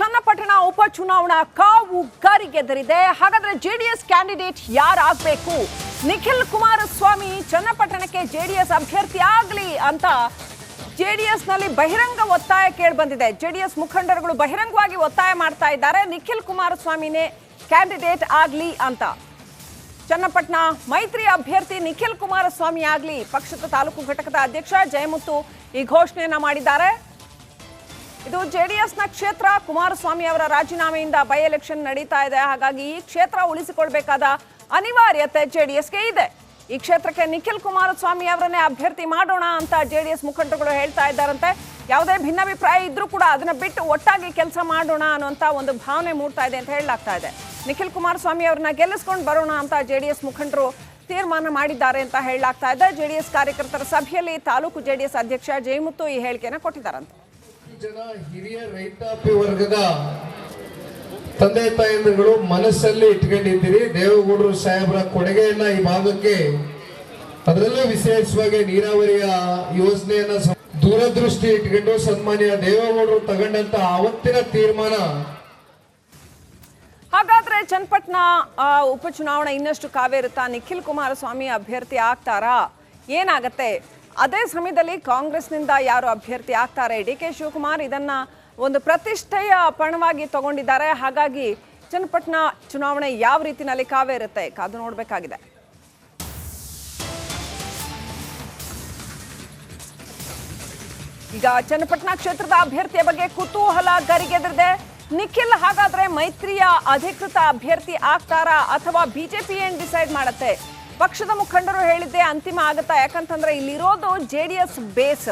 ಚನ್ನಪಟ್ಟಣ ಉಪಚುನಾವಣಾ ಕಾವು ಗರಿಗೆದರಿದೆ. ಹಾಗಾದ್ರೆ ಜೆಡಿಎಸ್ ಕ್ಯಾಂಡಿಡೇಟ್ ಯಾರಾಗಬೇಕು? ನಿಖಿಲ್ ಕುಮಾರಸ್ವಾಮಿ ಚನ್ನಪಟ್ಟಣಕ್ಕೆ ಜೆಡಿಎಸ್ ಅಭ್ಯರ್ಥಿ ಆಗಲಿ ಅಂತ ಜೆಡಿಎಸ್ನಲ್ಲಿ ಬಹಿರಂಗ ಒತ್ತಾಯ ಕೇಳಿ ಬಂದಿದೆ ಜೆಡಿಎಸ್ ಮುಖಂಡರುಗಳು ಬಹಿರಂಗವಾಗಿ ಒತ್ತಾಯ ಮಾಡ್ತಾ ಇದ್ದಾರೆ. ನಿಖಿಲ್ ಕುಮಾರಸ್ವಾಮಿನೇ ಕ್ಯಾಂಡಿಡೇಟ್ ಆಗಲಿ ಅಂತ. ಚನ್ನಪಟ್ಟಣ ಮೈತ್ರಿ ಅಭ್ಯರ್ಥಿ ನಿಖಿಲ್ ಕುಮಾರಸ್ವಾಮಿ ಆಗಲಿ. ಪಕ್ಷದ ತಾಲೂಕು ಘಟಕದ ಅಧ್ಯಕ್ಷ ಜಯಮುತ್ತು ಈ ಘೋಷಣೆಯನ್ನ ಮಾಡಿದ್ದಾರೆ. ಇದು ಜೆಡಿಎಸ್ನ ಕ್ಷೇತ್ರ. ಕುಮಾರಸ್ವಾಮಿ ಅವರ ರಾಜೀನಾಮೆಯಿಂದ ಬೈ ಎಲೆಕ್ಷನ್ ನಡೀತಾ ಇದೆ. ಹಾಗಾಗಿ ಈ ಕ್ಷೇತ್ರ ಉಳಿಸಿಕೊಳ್ಬೇಕಾದ ಅನಿವಾರ್ಯತೆ ಜೆಡಿಎಸ್ಗೆ ಇದೆ. ಈ ಕ್ಷೇತ್ರಕ್ಕೆ ನಿಖಿಲ್ ಕುಮಾರಸ್ವಾಮಿ ಅವರನ್ನೇ ಅಭ್ಯರ್ಥಿ ಮಾಡೋಣ ಅಂತ ಜೆಡಿಎಸ್ ಮುಖಂಡರುಗಳು ಹೇಳ್ತಾ ಇದ್ದಾರಂತೆ. ಯಾವುದೇ ಭಿನ್ನಾಭಿಪ್ರಾಯ ಇದ್ರೂ ಕೂಡ ಅದನ್ನ ಬಿಟ್ಟು ಒಟ್ಟಾಗಿ ಕೆಲಸ ಮಾಡೋಣ ಅನ್ನುವಂಥ ಒಂದು ಭಾವನೆ ಮೂಡ್ತಾ ಇದೆ ಅಂತ ಹೇಳಲಾಗ್ತಾ ಇದೆ. ನಿಖಿಲ್ ಕುಮಾರಸ್ವಾಮಿ ಅವ್ರನ್ನ ಗೆಲ್ಲಿಸ್ಕೊಂಡು ಬರೋಣ ಅಂತ ಜೆಡಿಎಸ್ ಮುಖಂಡರು ತೀರ್ಮಾನ ಮಾಡಿದ್ದಾರೆ ಅಂತ ಹೇಳಲಾಗ್ತಾ ಇದೆ. ಜೆಡಿಎಸ್ ಕಾರ್ಯಕರ್ತರ ಸಭೆಯಲ್ಲಿ ತಾಲೂಕು ಜೆಡಿಎಸ್ ಅಧ್ಯಕ್ಷ ಜಯಮುತ್ತು ಈ ಹೇಳಿಕೆಯನ್ನು ಕೊಟ್ಟಿದ್ದಾರಂತೆ. ಜನ ಹಿರಿಯ ರೈತಾಪಿ ವರ್ಗದ ತಂದೆ ತಾಯಂದಿರುಗಳು ಮನಸ್ಸಲ್ಲಿ ಇಟ್ಕೊಂಡಿದ್ದೀರಿ ದೇವೇಗೌಡರು ಸಾಹೇಬರ ಕೊಡುಗೆಯನ್ನ ಈ ಭಾಗಕ್ಕೆ ಅದರಲ್ಲೂ ವಿಶೇಷವಾಗಿ ನೀರಾವರಿಯ ಯೋಜನೆಯನ್ನ ದೂರದೃಷ್ಟಿ ಇಟ್ಕೊಂಡು ಸನ್ಮಾನ್ಯ ದೇವೇಗೌಡರು ತಗೊಂಡಂತ ಅವತ್ತಿನ ತೀರ್ಮಾನ. ಹಾಗಾದ್ರೆ ಚನ್ನಪಟ್ಟಣ ಉಪಚುನಾವಣೆ ಇನ್ನಷ್ಟು ಕಾವೇರುತ್ತಾ? ನಿಖಿಲ್ ಕುಮಾರಸ್ವಾಮಿ ಅಭ್ಯರ್ಥಿ ಆಗ್ತಾರಾ? ಏನಾಗತ್ತೆ? ಅದೇ ಸಮಯದಲ್ಲಿ ಕಾಂಗ್ರೆಸ್ನಿಂದ ಯಾರು ಅಭ್ಯರ್ಥಿ ಆಗ್ತಾರೆ? ಡಿ ಕೆ ಶಿವಕುಮಾರ್ ಇದನ್ನ ಒಂದು ಪ್ರತಿಷ್ಠೆಯ ಪಣವಾಗಿ ತಗೊಂಡಿದ್ದಾರೆ. ಹಾಗಾಗಿ ಚನ್ನಪಟ್ಟಣ ಚುನಾವಣೆ ಯಾವ ರೀತಿಯಲ್ಲಿ ಕಾವೇ ಇರುತ್ತೆ ಕಾದು ನೋಡಬೇಕಾಗಿದೆ. ಈಗ ಚನ್ನಪಟ್ಟಣ ಕ್ಷೇತ್ರದ ಅಭ್ಯರ್ಥಿಯ ಬಗ್ಗೆ ಕುತೂಹಲ ಗರಿಗೆದರಿದೆ. ನಿಖಿಲ್ ಹಾಗಾದ್ರೆ ಮೈತ್ರಿಯ ಅಧಿಕೃತ ಅಭ್ಯರ್ಥಿ ಆಗ್ತಾರಾ ಅಥವಾ ಬಿಜೆಪಿ ಏನ್ ಡಿಸೈಡ್ ಮಾಡತ್ತೆ? ಪಕ್ಷದ ಮುಖಂಡರು ಹೇಳಿದ್ದೆ ಅಂತಿಮ ಆಗುತ್ತಾ? ಯಾಕಂತಂದ್ರೆ ಇಲ್ಲಿರೋದು ಜೆ ಡಿ ಎಸ್ ಬೇಸ್.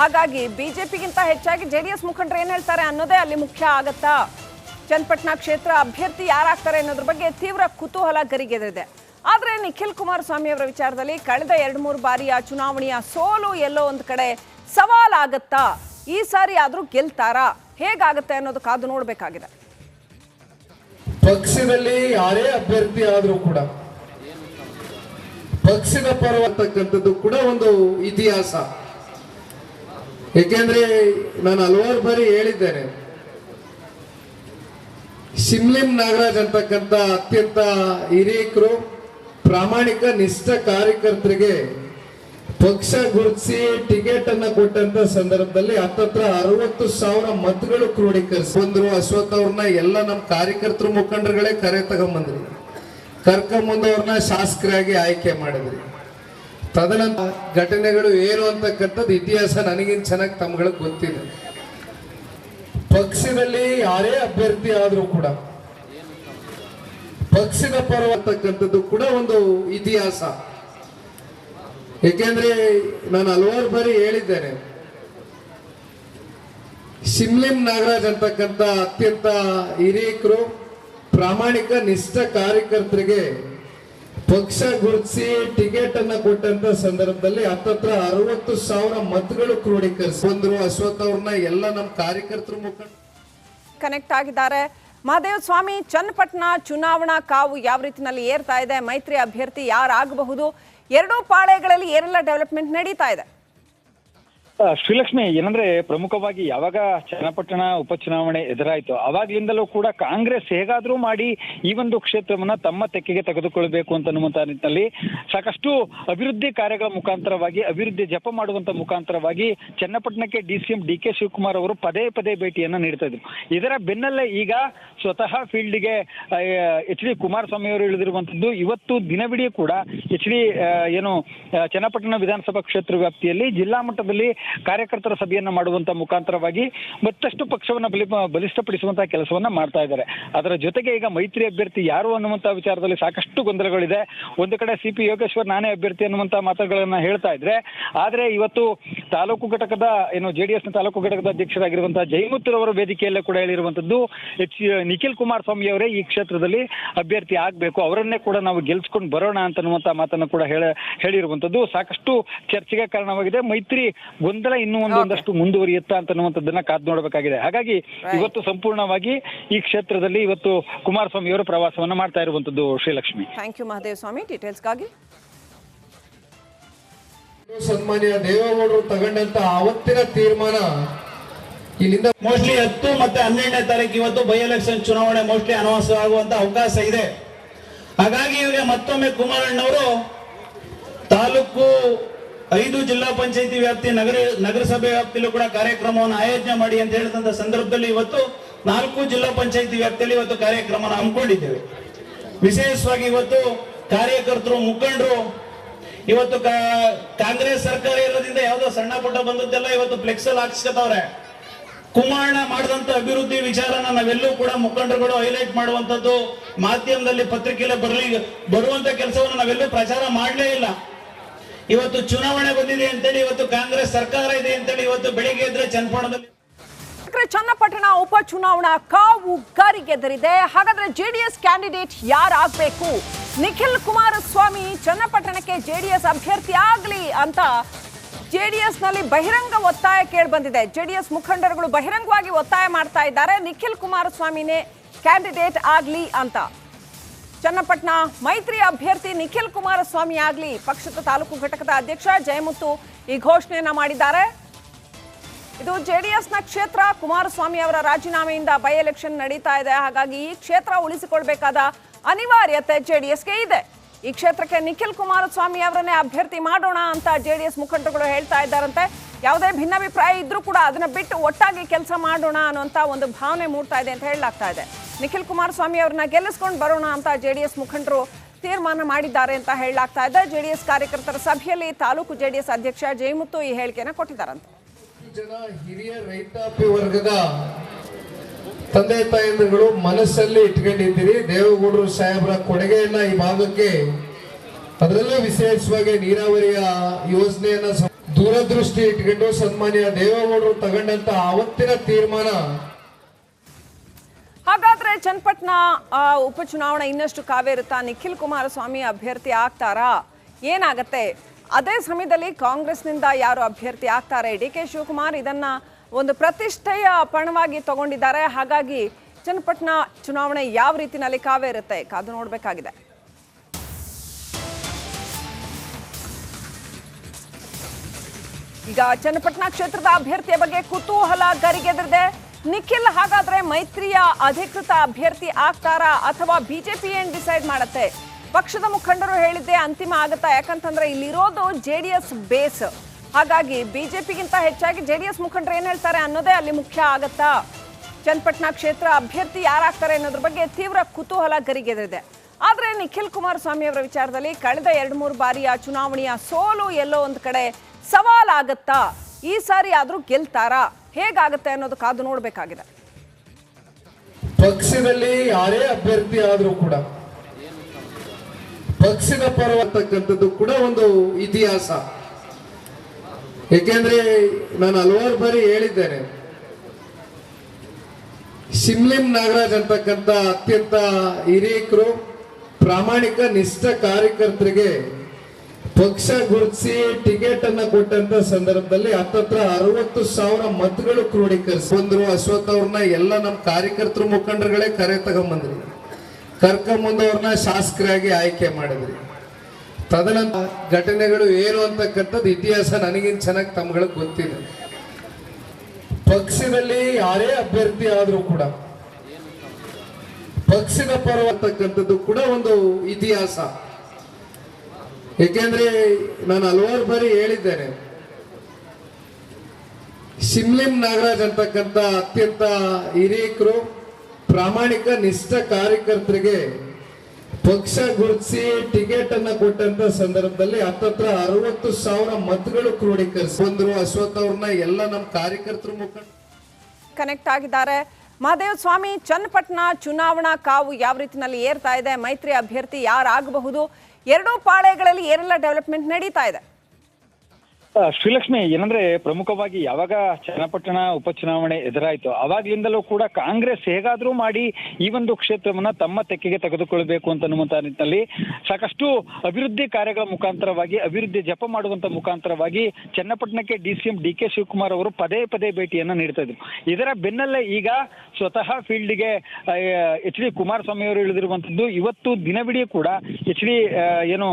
ಹಾಗಾಗಿ ಬಿಜೆಪಿಗಿಂತ ಹೆಚ್ಚಾಗಿ ಜೆ ಡಿ ಎಸ್ ಮುಖಂಡರು ಏನ್ ಹೇಳ್ತಾರೆ ಅನ್ನೋದೇ ಅಲ್ಲಿ ಮುಖ್ಯ ಆಗತ್ತಾ? ಚನ್ನಪಟ್ಟಣ ಕ್ಷೇತ್ರ ಅಭ್ಯರ್ಥಿ ಯಾರಾಗ್ತಾರೆ ಅನ್ನೋದ್ರ ಬಗ್ಗೆ ತೀವ್ರ ಕುತೂಹಲ ಗರಿಗೆದರಿದೆ. ಆದ್ರೆ ನಿಖಿಲ್ ಕುಮಾರಸ್ವಾಮಿ ಅವರ ವಿಚಾರದಲ್ಲಿ ಕಳೆದ ಎರಡು ಮೂರು ಬಾರಿಯ ಚುನಾವಣೆಯ ಸೋಲು ಎಲ್ಲೋ ಒಂದು ಕಡೆ ಸವಾಲಾಗತ್ತಾ ಈ ಸಾರಿ ಆದ್ರೂ ಗೆಲ್ತಾರಾ? ಹೇಗಾಗತ್ತೆ ಅನ್ನೋದು ಕಾದು ನೋಡಬೇಕಾಗಿದೆ. ಪಕ್ಷದಲ್ಲಿ ಯಾರೇ ಅಭ್ಯರ್ಥಿ ಆದ್ರೂ ಕೂಡ ಪಕ್ಷದ ಪರವರ್ತಕ್ಕಂಥದ್ದು ಕೂಡ ಒಂದು ಇತಿಹಾಸ. ಏಕೆಂದ್ರೆ ನಾನು ಹಲವಾರು ಬಾರಿ ಹೇಳಿದ್ದೇನೆ ಸಿಮ್ಲಿಂ ನಾಗರಾಜ್ ಅಂತಕ್ಕಂಥ ಅತ್ಯಂತ ಹಿರಿಯಕರು, ಪ್ರಾಮಾಣಿಕ, ನಿಷ್ಠ ಕಾರ್ಯಕರ್ತರಿಗೆ ಪಕ್ಷ ಗುರುತಿಸಿ ಟಿಕೆಟ್ ಅನ್ನ ಕೊಟ್ಟಂತ ಸಂದರ್ಭದಲ್ಲಿ ಹತ್ತತ್ರ ಅರವತ್ತು ಸಾವಿರ ಮತಗಳು ಕ್ರೋಢೀಕರಿಸಿ ಬಂದ್ರು. ಅಶ್ವಥ್ ಅವ್ರನ್ನ ಎಲ್ಲ ನಮ್ಮ ಕಾರ್ಯಕರ್ತರು ಮುಖಂಡರುಗಳೇ ಕರೆ ತಗೊಂಬಂದ್ರಿ. ಕರ್ಕೊಂಬಂದವ್ರನ್ನ ಶಾಸಕರಾಗಿ ಆಯ್ಕೆ ಮಾಡಿದ್ರಿ. ತದನಂತರ ಘಟನೆಗಳು ಏನು ಅಂತಕ್ಕಂಥದ್ದು ಇತಿಹಾಸ ನನಗಿನ್ ಚೆನ್ನಾಗಿ ತಮ್ಗಳಿಗೆ ಗೊತ್ತಿದೆ. ಪಕ್ಷದಲ್ಲಿ ಯಾರೇ ಅಭ್ಯರ್ಥಿ ಆದ್ರೂ ಕೂಡ ಪಕ್ಷದ ಪರವರ್ತಕ್ಕಂಥದ್ದು ಕೂಡ ಒಂದು ಇತಿಹಾಸ. ಏಕೆಂದ್ರೆ ನಾನು ಹಲವಾರು ಬಾರಿ ಹೇಳಿದ್ದೇನೆ ಸಿಮ್ಲಿಂ ನಾಗರಾಜ್ ಅಂತಕ್ಕಂಥ ಅತ್ಯಂತ ಹಿರಿಯಕರು ಪ್ರಾಮಾಣಿಕ ನಿಷ್ಠ ಕಾರ್ಯಕರ್ತರಿಗೆ ಪಕ್ಷ ಗುರುತಿಸಿ ಟಿಕೆಟ್ ಅನ್ನ ಕೊಟ್ಟಂತ ಸಂದರ್ಭದಲ್ಲಿ ಹತ್ತತ್ರ ಅರವತ್ತು ಸಾವಿರ ಮತಗಳು ಕ್ರೋಢೀಕರಿಸಿ ಬಂದ್ರು. ಅಶ್ವಥ್ ಅವ್ರನ್ನ ಎಲ್ಲ ನಮ್ಮ ಕಾರ್ಯಕರ್ತರು ಮುಖಂಡ ಕನೆಕ್ಟ್ ಆಗಿದ್ದಾರೆ. ಮಹದೇವ್ ಸ್ವಾಮಿ, ಚನ್ನಪಟ್ಟಣ ಚುನಾವಣಾ ಕಾವು ಯಾವ ರೀತಿನಲ್ಲಿ ಏರ್ತಾ ಇದೆ? ಮೈತ್ರಿ ಅಭ್ಯರ್ಥಿ ಯಾರಾಗಬಹುದು? ಎರಡೂ ಪಾಳೆಗಳಲ್ಲಿ ಏನೆಲ್ಲ ಡೆವಲಪ್ಮೆಂಟ್ ನಡೀತಾ ಇದೆ? ಶ್ರೀಲಕ್ಷ್ಮಿ, ಏನಂದ್ರೆ ಪ್ರಮುಖವಾಗಿ ಯಾವಾಗ ಚನ್ನಪಟ್ಟಣ ಉಪಚುನಾವಣೆ ಎದುರಾಯಿತು ಅವಾಗ್ಲಿಂದಲೂ ಕೂಡ ಕಾಂಗ್ರೆಸ್ ಹೇಗಾದ್ರೂ ಮಾಡಿ ಈ ಒಂದು ಕ್ಷೇತ್ರವನ್ನ ತಮ್ಮ ತೆಕ್ಕೆಗೆ ತೆಗೆದುಕೊಳ್ಬೇಕು ಅಂತ ಅನ್ನುವಂತ ನಿಟ್ಟಿನಲ್ಲಿ ಸಾಕಷ್ಟು ಅಭಿವೃದ್ಧಿ ಕಾರ್ಯಗಳ ಮುಖಾಂತರವಾಗಿ, ಅಭಿವೃದ್ಧಿ ಜಪ ಮಾಡುವಂತ ಮುಖಾಂತರವಾಗಿ ಚನ್ನಪಟ್ಟಣಕ್ಕೆ D C M D K Shivakumar ಅವರು ಪದೇ ಪದೇ ಭೇಟಿಯನ್ನ ನೀಡ್ತಾ ಇದ್ರು. ಇದರ ಬೆನ್ನಲ್ಲೇ ಈಗ ಸ್ವತಃ ಫೀಲ್ಡ್ಗೆ ಎಚ್ ಡಿ ಕುಮಾರಸ್ವಾಮಿ ಅವರು ಇಳಿದಿರುವಂತದ್ದು ಇವತ್ತು ದಿನವಿಡೀ ಕೂಡ ಎಚ್ ಡಿ ಏನು ಚನ್ನಪಟ್ಟಣ ವಿಧಾನಸಭಾ ಕ್ಷೇತ್ರ ವ್ಯಾಪ್ತಿಯಲ್ಲಿ ಜಿಲ್ಲಾ ಮಟ್ಟದಲ್ಲಿ ಕಾರ್ಯಕರ್ತರ ಸಭೆಯನ್ನು ಮಾಡುವಂತ ಮುಖಾಂತರವಾಗಿ ಮತ್ತಷ್ಟು ಪಕ್ಷವನ್ನ ಬಲಿ ಬಲಿಷ್ಠಪಡಿಸುವಂತಹ ಕೆಲಸವನ್ನ ಮಾಡ್ತಾ ಇದ್ದಾರೆ. ಅದರ ಜೊತೆಗೆ ಈಗ ಮೈತ್ರಿ ಅಭ್ಯರ್ಥಿ ಯಾರು ಅನ್ನುವಂತ ವಿಚಾರದಲ್ಲಿ ಸಾಕಷ್ಟು ಗೊಂದಲಗಳಿದೆ. ಒಂದು ಕಡೆ ಸಿ ಪಿ ಯೋಗೇಶ್ವರ್ ನಾನೇ ಅಭ್ಯರ್ಥಿ ಅನ್ನುವಂತ ಮಾತುಗಳನ್ನ ಹೇಳ್ತಾ ಇದ್ರೆ, ಆದ್ರೆ ಇವತ್ತು ತಾಲೂಕು ಘಟಕದ ಏನು ಜೆಡಿಎಸ್ನ ತಾಲೂಕು ಘಟಕದ ಅಧ್ಯಕ್ಷರಾಗಿರುವಂತಹ ಜಯಮುತ್ತುರವರ ವೇದಿಕೆಯಲ್ಲೇ ಕೂಡ ಹೇಳಿರುವಂತದ್ದು, ಎಚ್ ನಿಖಿಲ್ ಕುಮಾರಸ್ವಾಮಿ ಅವರೇ ಈ ಕ್ಷೇತ್ರದಲ್ಲಿ ಅಭ್ಯರ್ಥಿ ಆಗ್ಬೇಕು. ಅವರನ್ನೇ ಕೂಡ ನಾವು ಗೆಲ್ಸ್ಕೊಂಡು ಬರೋಣ ಅಂತ ಅನ್ನುವಂತ ಮಾತನ್ನು ಕೂಡ ಹೇಳ ಹೇಳಿರುವಂತದ್ದು. ಸಾಕಷ್ಟು ಚರ್ಚೆಗೆ ಕಾರಣವಾಗಿದೆ. ಮೈತ್ರಿ ಗೊಂದಲ ಇನ್ನೂ ಒಂದು. ಒಂದಷ್ಟು ಮುಂದುವರಿಯುತ್ತಾ ಅಂತ ಅನ್ನುವಂಥದ್ದನ್ನ ಕಾದು ನೋಡಬೇಕಾಗಿದೆ. ಹಾಗಾಗಿ ಇವತ್ತು ಸಂಪೂರ್ಣವಾಗಿ ಈ ಕ್ಷೇತ್ರದಲ್ಲಿ ಇವತ್ತು ಕುಮಾರಸ್ವಾಮಿ ಅವರು ಪ್ರವಾಸವನ್ನ ಮಾಡ್ತಾ ಇರುವಂತದ್ದು ಶ್ರೀಲಕ್ಷ್ಮಿ. ಥ್ಯಾಂಕ್ ಯು ಮಹಾದೇವ ಸ್ವಾಮಿ ಡೀಟೇಲ್ಸ್ಗಾಗಿ ಸನ್ಮಾನ್ಯ ದೇವೇಗೌಡರು ತಗೊಂಡಂತ ಅವತ್ತಿನ ತೀರ್ಮಾನ ಇಲ್ಲಿಂದ ಮೋಸ್ಟ್ಲಿ ಹತ್ತು ಮತ್ತೆ ಹನ್ನೆರಡನೇ ತಾರೀಕು ಇವತ್ತು ಬೈ ಎಲೆಕ್ಷನ್ ಚುನಾವಣೆ ಮೋಸ್ಟ್ಲಿ ಅನೌನ್ಸ್ ಆಗುವಂತ ಅವಕಾಶ ಇದೆ. ಹಾಗಾಗಿ ಇವರಿಗೆ ಮತ್ತೊಮ್ಮೆ ಕುಮಾರಣ್ಣವರು ತಾಲೂಕು ಐದು ಜಿಲ್ಲಾ ಪಂಚಾಯತಿ ವ್ಯಾಪ್ತಿ ನಗರ, ನಗರಸಭೆ ವ್ಯಾಪ್ತಿಯಲ್ಲೂ ಕೂಡ ಕಾರ್ಯಕ್ರಮವನ್ನು ಆಯೋಜನೆ ಮಾಡಿ ಅಂತ ಹೇಳಿದಂತ ಸಂದರ್ಭದಲ್ಲಿ ಇವತ್ತು ನಾಲ್ಕು ಜಿಲ್ಲಾ ಪಂಚಾಯತಿ ವ್ಯಾಪ್ತಿಯಲ್ಲಿ ಇವತ್ತು ಕಾರ್ಯಕ್ರಮನ ಹಮ್ಮಿಕೊಂಡಿದ್ದೇವೆ. ವಿಶೇಷವಾಗಿ ಇವತ್ತು ಕಾರ್ಯಕರ್ತರು, ಮುಖಂಡರು, ಇವತ್ತು ಕಾಂಗ್ರೆಸ್ ಸರ್ಕಾರ ಇರೋದ್ರಿಂದ ಯಾವ್ದೋ ಸಣ್ಣ ಪುಟ್ಟ ಬಂದದ್ದೆಲ್ಲ ಇವತ್ತು ಫ್ಲೆಕ್ಸಲ್ ಹಾಕ್ಸ್ಕೊತಾವ್ರೆ. ಕುಮಾರಣ ಮಾಡಿದಂತ ಅಭಿವೃದ್ಧಿ ವಿಚಾರನ ನಾವೆಲ್ಲೂ ಕೂಡ ಮುಖಂಡರುಗಳು ಹೈಲೈಟ್ ಮಾಡುವಂತದ್ದು ಮಾಧ್ಯಮದಲ್ಲಿ ಪತ್ರಿಕೆಯಲ್ಲಿ ಬರಲಿ, ಬರುವಂತ ಕೆಲಸವನ್ನು ನಾವೆಲ್ಲೂ ಪ್ರಚಾರ ಮಾಡಲೇ ಇಲ್ಲ. ಇವತ್ತು ಚುನಾವಣೆ ಬಂದಿದೆ ಅಂತೇಳಿ, ಇವತ್ತು ಕಾಂಗ್ರೆಸ್ ಸರ್ಕಾರ ಇದೆ ಅಂತೇಳಿ, ಇವತ್ತು ಬೆಳಿಗ್ಗೆ ಎದ್ರೆ ಚನ್ನಪಟ್ಟಣದಲ್ಲಿ ಚನ್ನಪಟ್ಟಣ ಉಪಚುನಾವಣಾ ಕಾವು ಗರಿಗೆದರಿದೆ ಹಾಗಾದ್ರೆ ಜೆಡಿಎಸ್ ಕ್ಯಾಂಡಿಡೇಟ್ ಯಾರಾಗಬೇಕು? ನಿಖಿಲ್ ಕುಮಾರಸ್ವಾಮಿ ಚನ್ನಪಟ್ಟಣಕ್ಕೆ ಜೆಡಿಎಸ್ ಅಭ್ಯರ್ಥಿ ಆಗಲಿ ಅಂತ ಜೆಡಿಎಸ್ನಲ್ಲಿ ಬಹಿರಂಗ ಒತ್ತಾಯ ಕೇಳಿ ಬಂದಿದೆ ಜೆಡಿಎಸ್ ಮುಖಂಡರುಗಳು ಬಹಿರಂಗವಾಗಿ ಒತ್ತಾಯ ಮಾಡ್ತಾ ಇದ್ದಾರೆ. ನಿಖಿಲ್ ಕುಮಾರಸ್ವಾಮಿನೇ ಕ್ಯಾಂಡಿಡೇಟ್ ಆಗಲಿ ಅಂತ. ಚನ್ನಪಟ್ಟಣ ಮೈತ್ರಿ ಅಭ್ಯರ್ಥಿ ನಿಖಿಲ್ ಕುಮಾರಸ್ವಾಮಿ ಆಗಲಿ. ಪಕ್ಷದ ತಾಲೂಕು ಘಟಕದ ಅಧ್ಯಕ್ಷ ಜಯಮುತ್ತು ಈ ಘೋಷಣೆಯನ್ನ ಮಾಡಿದ್ದಾರೆ. ಇದು ಜೆಡಿಎಸ್ನ ಕ್ಷೇತ್ರ. ಕುಮಾರಸ್ವಾಮಿ ಅವರ ರಾಜೀನಾಮೆಯಿಂದ ಬೈ ಎಲೆಕ್ಷನ್ ನಡೀತಾ ಇದೆ. ಹಾಗಾಗಿ ಈ ಕ್ಷೇತ್ರ ಉಳಿಸಿಕೊಳ್ಬೇಕಾದ ಅನಿವಾರ್ಯತೆ ಜೆಡಿಎಸ್ಗೆ ಇದೆ. ಈ ಕ್ಷೇತ್ರಕ್ಕೆ ನಿಖಿಲ್ ಕುಮಾರಸ್ವಾಮಿ ಅವರನ್ನೇ ಅಭ್ಯರ್ಥಿ ಮಾಡೋಣ ಅಂತ ಜೆಡಿಎಸ್ ಮುಖಂಡರುಗಳು ಹೇಳ್ತಾ ಇದ್ದಾರಂತೆ. ಯಾವುದೇ ಭಿನ್ನಾಭಿಪ್ರಾಯ ಇದ್ರೂ ಕೂಡ ಅದನ್ನ ಬಿಟ್ಟು ಒಟ್ಟಾಗಿ ಕೆಲಸ ಮಾಡೋಣ ಅನ್ನುವಂತ ಒಂದು ಭಾವನೆ ಮೂಡ್ತಾ ಇದೆ ಅಂತ ಹೇಳಲಾಗ್ತಾ ಇದೆ. ನಿಖಿಲ್ ಕುಮಾರಸ್ವಾಮಿ ಅವ್ರನ್ನ ಗೆಲ್ಲಿಸ್ಕೊಂಡು ಬರೋಣ ಅಂತ ಜೆಡಿಎಸ್ ಮುಖಂಡರು ತೀರ್ಮಾನ ಮಾಡಿದ್ದಾರೆ ಅಂತ ಹೇಳಲಾಗ್ತಾ ಇದೆ. ಜೆಡಿಎಸ್ ಕಾರ್ಯಕರ್ತರ ಸಭೆಯಲ್ಲಿ ತಾಲೂಕು ಜೆಡಿಎಸ್ ಅಧ್ಯಕ್ಷ ಜಯಮುತ್ತು ಈ ಹೇಳಿಕೆಯನ್ನು ಕೊಟ್ಟಿದ್ದಾರಂತೆ. ಜನ ಹಿರಿಯ ರೈತಾಪಿ ವರ್ಗದ ತಂದೆ ತಾಯಂದಿರುಗಳು ಮನಸ್ಸಲ್ಲಿ ಇಟ್ಕೊಂಡಿದ್ದೀರಿ. ದೇವೇಗೌಡರು ಸಾಹೇಬರ ಕೊಡುಗೆಯನ್ನ ಈ ಭಾಗಕ್ಕೆ ಅದರಲ್ಲೂ ವಿಶೇಷವಾಗಿ ನೀರಾವರಿಯ ಯೋಜನೆಯನ್ನ ದೂರದೃಷ್ಟಿ ಇಟ್ಕೊಂಡು ಸನ್ಮಾನ್ಯ ದೇವೇಗೌಡರು ತಗೊಂಡಂತ ಅವತ್ತಿನ ತೀರ್ಮಾನ. ಹಾಗಾದ್ರೆ ಚನ್ನಪಟ್ಟಣ ಉಪಚುನಾವಣೆ ಇನ್ನಷ್ಟು ಕಾವೇರುತ್ತಾ? ನಿಖಿಲ್ ಕುಮಾರಸ್ವಾಮಿ ಅಭ್ಯರ್ಥಿ ಆಗ್ತಾರಾ? ಏನಾಗತ್ತೆ? ಅದೇ ಸಮಯದಲ್ಲಿ ಕಾಂಗ್ರೆಸ್ನಿಂದ ಯಾರು ಅಭ್ಯರ್ಥಿ ಆಗ್ತಾರೆ? ಡಿ ಕೆ ಶಿವಕುಮಾರ್ ಇದನ್ನ ಒಂದು ಪ್ರತಿಷ್ಠೆಯ ಪಣವಾಗಿ ತಗೊಂಡಿದ್ದಾರೆ. ಹಾಗಾಗಿ ಚನ್ನಪಟ್ಟಣ ಚುನಾವಣೆ ಯಾವ ರೀತಿಯಲ್ಲಿ ಕಾವೇರುತ್ತೆ? ಕಾದು ನೋಡಬೇಕಾಗಿದೆ. ಈಗ ಚನ್ನಪಟ್ಟಣ ಕ್ಷೇತ್ರದ ಅಭ್ಯರ್ಥಿಯ ಬಗ್ಗೆ ಕುತೂಹಲ ಗರಿಗೆದರಿದೆ. ನಿಖಿಲ್, ಹಾಗಾದ್ರೆ ಮೈತ್ರಿಯ ಅಧಿಕೃತ ಅಭ್ಯರ್ಥಿ ಆಗ್ತಾರಾ ಅಥವಾ ಬಿಜೆಪಿ ಏನ್ ಡಿಸೈಡ್ ಮಾಡತ್ತೆ? ಪಕ್ಷದ ಮುಖಂಡರು ಹೇಳಿದ್ದೆ ಅಂತಿಮ ಆಗತ್ತಾ? ಯಾಕಂತಂದ್ರೆ ಇಲ್ಲಿರೋದು ಜೆ ಡಿ ಎಸ್ ಬೇಸ್ ಹಾಗಾಗಿ ಬಿಜೆಪಿಗಿಂತ ಹೆಚ್ಚಾಗಿ ಜೆ ಡಿ ಎಸ್ ಮುಖಂಡರು ಏನ್ ಹೇಳ್ತಾರೆ ಅನ್ನೋದೇ ಅಲ್ಲಿ ಮುಖ್ಯ ಆಗತ್ತಾ? ಚನ್ನಪಟ್ಟಣ ಕ್ಷೇತ್ರ ಅಭ್ಯರ್ಥಿ ಯಾರಾಗ್ತಾರೆ ಅನ್ನೋದ್ರ ಬಗ್ಗೆ ತೀವ್ರ ಕುತೂಹಲ ಗರಿಗೆದರಿದೆ. ಆದ್ರೆ ನಿಖಿಲ್ ಕುಮಾರಸ್ವಾಮಿ ಅವರ ವಿಚಾರದಲ್ಲಿ ಕಳೆದ ಎರಡು ಮೂರು ಬಾರಿಯ ಚುನಾವಣೆಯ ಸೋಲು ಎಲ್ಲೋ ಒಂದು ಕಡೆ ಸವಾಲಾಗತ್ತಾ? ಈ ಸಾರಿ ಆದರೂ ಗೆಲ್ತಾರಾ? ಹೇಗಾಗತ್ತೆ ಅನ್ನೋದು ಕಾದು ನೋಡಬೇಕಾಗಿದೆ. ಪಕ್ಷದಲ್ಲಿ ಯಾರೇ ಅಭ್ಯರ್ಥಿ ಆದ್ರೂ ಕೂಡ ಪಕ್ಷದ ಪರವಾಗಿರ್ತಕ್ಕಂಥದ್ದು ಕೂಡ ಒಂದು ಇತಿಹಾಸ. ಏಕೆಂದ್ರೆ ನಾನು ಹಲವಾರು ಬಾರಿ ಹೇಳಿದ್ದೇನೆ ಶಿಮ್ಲಿಂ ನಾಗರಾಜ್ ಅಂತಕ್ಕಂಥ ಅತ್ಯಂತ ಹಿರಿಯಕರು, ಪ್ರಾಮಾಣಿಕ, ನಿಷ್ಠ ಕಾರ್ಯಕರ್ತರಿಗೆ ಪಕ್ಷ ಗುರುತಿಸಿ ಟಿಕೆಟ್ ಅನ್ನ ಕೊಟ್ಟಂತ ಸಂದರ್ಭದಲ್ಲಿ ಹತ್ತತ್ರ ಅರವತ್ತು ಸಾವಿರ ಮತಗಳು ಕ್ರೋಢೀಕರಿಸಿ ಬಂದ್ರು ಅಶ್ವಥ್ ಅವ್ರನ್ನ ಎಲ್ಲ ನಮ್ಮ ಕಾರ್ಯಕರ್ತರು ಮುಖಂಡರುಗಳೇ ಕರೆ ತಗೊಂಬಂದ್ರಿ. ಕರ್ಕೊಂಬಂದವ್ರನ್ನ ಶಾಸಕರಾಗಿ ಆಯ್ಕೆ ಮಾಡಿದ್ರಿ. ತದನಂತರ ಘಟನೆಗಳು ಏನು ಅಂತಕ್ಕಂಥದ್ದು ಇತಿಹಾಸ ನನಗಿನ್ ಚೆನ್ನಾಗಿ ತಮ್ಗಳಿಗೆ ಗೊತ್ತಿದೆ. ಪಕ್ಷದಲ್ಲಿ ಯಾರೇ ಅಭ್ಯರ್ಥಿ ಆದ್ರೂ ಕೂಡ ಪಕ್ಷದ ಪರವಾಗಿರ್ತಕ್ಕಂಥದ್ದು ಕೂಡ ಒಂದು ಇತಿಹಾಸ. ಏಕೆಂದ್ರೆ ನಾನು ಹಲವಾರು ಬಾರಿ ಹೇಳಿದ್ದೇನೆ ಸಿಮ್ಲಿಂ ನಾಗರಾಜ್ ಅಂತಕ್ಕಂಥ ಅತ್ಯಂತ ಹಿರಿಯಕರು, ಪ್ರಾಮಾಣಿಕ, ನಿಷ್ಠ ಕಾರ್ಯಕರ್ತರಿಗೆ ಪಕ್ಷ ಗುರುತಿಸಿ ಟಿಕೆಟ್ ಅನ್ನ ಕೊಟ್ಟಂತ ಸಂದರ್ಭದಲ್ಲಿ ಹತ್ತತ್ರ ಅರವತ್ತು ಸಾವಿರ ಮತಗಳು ಕ್ರೋಢೀಕರಿಸಿ ಬಂದ್ರು. ಅಶ್ವಥ್ ಅವ್ರನ್ನ ಎಲ್ಲ ನಮ್ಮ ಕಾರ್ಯಕರ್ತರು ಮುಖಂಡ ಕನೆಕ್ಟ್ ಆಗಿದ್ದಾರೆ. ಮಹದೇವ್ ಸ್ವಾಮಿ, ಚನ್ನಪಟ್ಟಣ ಚುನಾವಣಾ ಕಾವು ಯಾವ ರೀತಿನಲ್ಲಿ ಏರ್ತಾ ಇದೆ? ಮೈತ್ರಿ ಅಭ್ಯರ್ಥಿ ಯಾರಾಗಬಹುದು? ಎರಡೂ ಪಾಳೆಗಳಲ್ಲಿ ಏನೆಲ್ಲ ಡೆವಲಪ್ಮೆಂಟ್ ನಡೀತಾ ಇದೆ? ಶ್ರೀಲಕ್ಷ್ಮಿ, ಏನಂದ್ರೆ ಪ್ರಮುಖವಾಗಿ ಯಾವಾಗ ಚನ್ನಪಟ್ಟಣ ಉಪಚುನಾವಣೆ ಎದುರಾಯ್ತು ಅವಾಗ್ಲಿಂದಲೂ ಕೂಡ ಕಾಂಗ್ರೆಸ್ ಹೇಗಾದ್ರೂ ಮಾಡಿ ಈ ಒಂದು ಕ್ಷೇತ್ರವನ್ನ ತಮ್ಮ ತೆಕ್ಕೆಗೆ ತೆಗೆದುಕೊಳ್ಬೇಕು ಅಂತ ಅನ್ನುವಂತ ನಿಟ್ಟಿನಲ್ಲಿ ಸಾಕಷ್ಟು ಅಭಿವೃದ್ಧಿ ಕಾರ್ಯಗಳ ಮುಖಾಂತರವಾಗಿ, ಅಭಿವೃದ್ಧಿ ಜಪ ಮಾಡುವಂತ ಮುಖಾಂತರವಾಗಿ ಚನ್ನಪಟ್ಟಣಕ್ಕೆ D C M D K Shivakumar ಅವರು ಪದೇ ಪದೇ ಭೇಟಿಯನ್ನ ನೀಡ್ತಾ ಇದ್ರು. ಇದರ ಬೆನ್ನಲ್ಲೇ ಈಗ ಸ್ವತಃ ಫೀಲ್ಡ್ಗೆ ಎಚ್ ಡಿ ಕುಮಾರಸ್ವಾಮಿ ಅವರು ಇಳಿದಿರುವಂತದ್ದು ಇವತ್ತು ದಿನವಿಡೀ ಕೂಡ ಎಚ್ ಡಿ ಏನು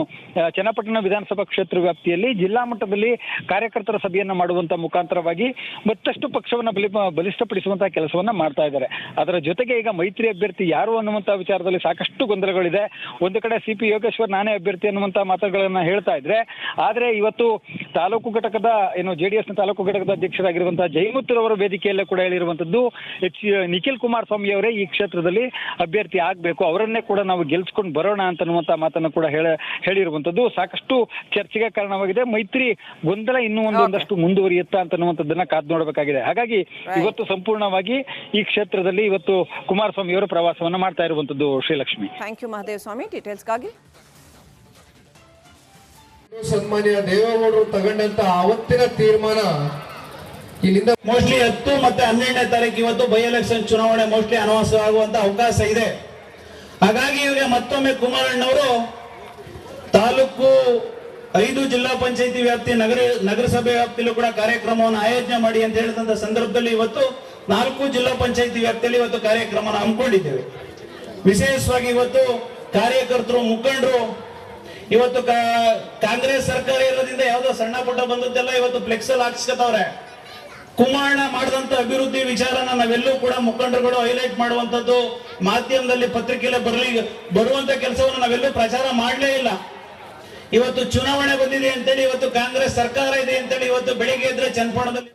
ಚನ್ನಪಟ್ಟಣ ವಿಧಾನಸಭಾ ಕ್ಷೇತ್ರ ವ್ಯಾಪ್ತಿಯಲ್ಲಿ ಜಿಲ್ಲಾ ಮಟ್ಟದಲ್ಲಿ ಕಾರ್ಯಕರ್ತರ ಸಭೆಯನ್ನ ಮಾಡುವಂತ ಮುಖಾಂತರವಾಗಿ ಮತ್ತಷ್ಟು ಪಕ್ಷವನ್ನ ಬಲಿ ಬಲಿಷ್ಠಪಡಿಸುವಂತಹ ಕೆಲಸವನ್ನ ಮಾಡ್ತಾ ಇದ್ದಾರೆ. ಅದರ ಜೊತೆಗೆ ಈಗ ಮೈತ್ರಿ ಅಭ್ಯರ್ಥಿ ಯಾರು ಅನ್ನುವಂತ ವಿಚಾರದಲ್ಲಿ ಸಾಕಷ್ಟು ಗೊಂದಲಗಳಿದೆ. ಒಂದು ಕಡೆ ಸಿ ಪಿ ಯೋಗೇಶ್ವರ್ ನಾನೇ ಅಭ್ಯರ್ಥಿ ಅನ್ನುವಂತ ಮಾತುಗಳನ್ನ ಹೇಳ್ತಾ ಇದ್ರೆ, ಆದ್ರೆ ಇವತ್ತು ತಾಲೂಕು ಘಟಕದ ಏನು ಜೆಡಿಎಸ್ನ ತಾಲೂಕು ಘಟಕದ ಅಧ್ಯಕ್ಷರಾಗಿರುವಂತಹ ಜಯಮುತ್ತುರ್ ಅವರ ವೇದಿಕೆಯಲ್ಲೇ ಕೂಡ ಹೇಳಿರುವಂತದ್ದು, ಎಚ್ ನಿಖಿಲ್ ಕುಮಾರಸ್ವಾಮಿ ಅವರೇ ಈ ಕ್ಷೇತ್ರದಲ್ಲಿ ಅಭ್ಯರ್ಥಿ ಆಗ್ಬೇಕು, ಅವರನ್ನೇ ಕೂಡ ನಾವು ಗೆಲ್ಸ್ಕೊಂಡು ಬರೋಣ ಅಂತ ಅನ್ನುವಂತ ಮಾತನ್ನು ಕೂಡ ಹೇಳ ಹೇಳಿರುವಂತದ್ದು ಸಾಕಷ್ಟು ಚರ್ಚೆಗೆ ಕಾರಣವಾಗಿದೆ. ಮೈತ್ರಿ ಗೊಂದಲ ಇನ್ನೂ ಮುಂದುವರಿಯುತ್ತ ಅಂತ ಅನ್ನುವಂತದ್ದನ್ನ ಮುಂದುವರಿಯುತ್ತಾ ಅಂತನ್ನುವಂಥದ್ದನ್ನ ಕಾದ್ ನೋಡಬೇಕಾಗಿದೆ. ಹಾಗಾಗಿ ಇವತ್ತು ಸಂಪೂರ್ಣವಾಗಿ ಈ ಕ್ಷೇತ್ರದಲ್ಲಿ ಇವತ್ತು ಕುಮಾರಸ್ವಾಮಿ ಅವರು ಪ್ರವಾಸವನ್ನ ಮಾಡ್ತಾ ಇರುವಂತದ್ದು ಶ್ರೀಲಕ್ಷ್ಮಿ. ಥ್ಯಾಂಕ್ ಯು ಮಹದೇವ್ ಸ್ವಾಮಿ ಡೀಟೇಲ್ಸ್ಗಾಗಿ ಸನ್ಮಾನ್ಯ ದೇವೇಗೌಡರು ತಗೊಂಡಂತ ಅವತ್ತಿನ ತೀರ್ಮಾನ ಇಲ್ಲಿಂದ ಮೋಸ್ಟ್ಲಿ ಹತ್ತು ಮತ್ತೆ ಹನ್ನೆರಡನೇ ತಾರೀಕು ಇವತ್ತು ಬೈ ಎಲೆಕ್ಷನ್ ಚುನಾವಣೆ ಮೋಸ್ಟ್ಲಿ ಅನೌನ್ಸ್ ಆಗುವಂತ ಅವಕಾಶ ಇದೆ. ಹಾಗಾಗಿ ಇವರಿಗೆ ಮತ್ತೊಮ್ಮೆ ಕುಮಾರಣ್ಣವರು ತಾಲೂಕು ಐದು ಜಿಲ್ಲಾ ಪಂಚಾಯತಿ ವ್ಯಾಪ್ತಿ ನಗರ, ನಗರಸಭೆ ವ್ಯಾಪ್ತಿಯಲ್ಲೂ ಕೂಡ ಕಾರ್ಯಕ್ರಮವನ್ನು ಆಯೋಜನೆ ಮಾಡಿ ಅಂತ ಹೇಳಿದಂತ ಸಂದರ್ಭದಲ್ಲಿ ಇವತ್ತು ನಾಲ್ಕು ಜಿಲ್ಲಾ ಪಂಚಾಯತಿ ವ್ಯಾಪ್ತಿಯಲ್ಲಿ ಇವತ್ತು ಕಾರ್ಯಕ್ರಮನ ಹಮ್ಮಿಕೊಂಡಿದ್ದೇವೆ. ವಿಶೇಷವಾಗಿ ಇವತ್ತು ಕಾರ್ಯಕರ್ತರು, ಮುಖಂಡರು, ಇವತ್ತು ಕಾಂಗ್ರೆಸ್ ಸರ್ಕಾರ ಇರೋದ್ರಿಂದ ಯಾವ್ದೋ ಸಣ್ಣ ಪುಟ್ಟ ಬಂದದ್ದೆಲ್ಲ ಇವತ್ತು ಫ್ಲೆಕ್ಸ್ ಅಲ್ಲಿ ಕುಮಾರಣ ಮಾಡಿದಂತ ಅಭಿವೃದ್ಧಿ ವಿಚಾರನ ನಾವೆಲ್ಲೂ ಕೂಡ ಮುಖಂಡರುಗಳು ಹೈಲೈಟ್ ಮಾಡುವಂತದ್ದು ಮಾಧ್ಯಮದಲ್ಲಿ ಪತ್ರಿಕೆಯಲ್ಲಿ ಬರಲಿ, ಬರುವಂತ ಕೆಲಸವನ್ನು ನಾವೆಲ್ಲೂ ಪ್ರಚಾರ ಮಾಡಲೇ ಇಲ್ಲ. ಇವತ್ತು ಚುನಾವಣೆ ಬಂದಿದೆ ಅಂತೇಳಿ ಇವತ್ತು ಕಾಂಗ್ರೆಸ್ ಸರ್ಕಾರ ಇದೆ ಅಂತೇಳಿ ಇವತ್ತು ಬೆಳಿಗ್ಗೆ ಇದ್ರೆ ಚನ್ನಪಟ್ಟಣದಲ್ಲಿ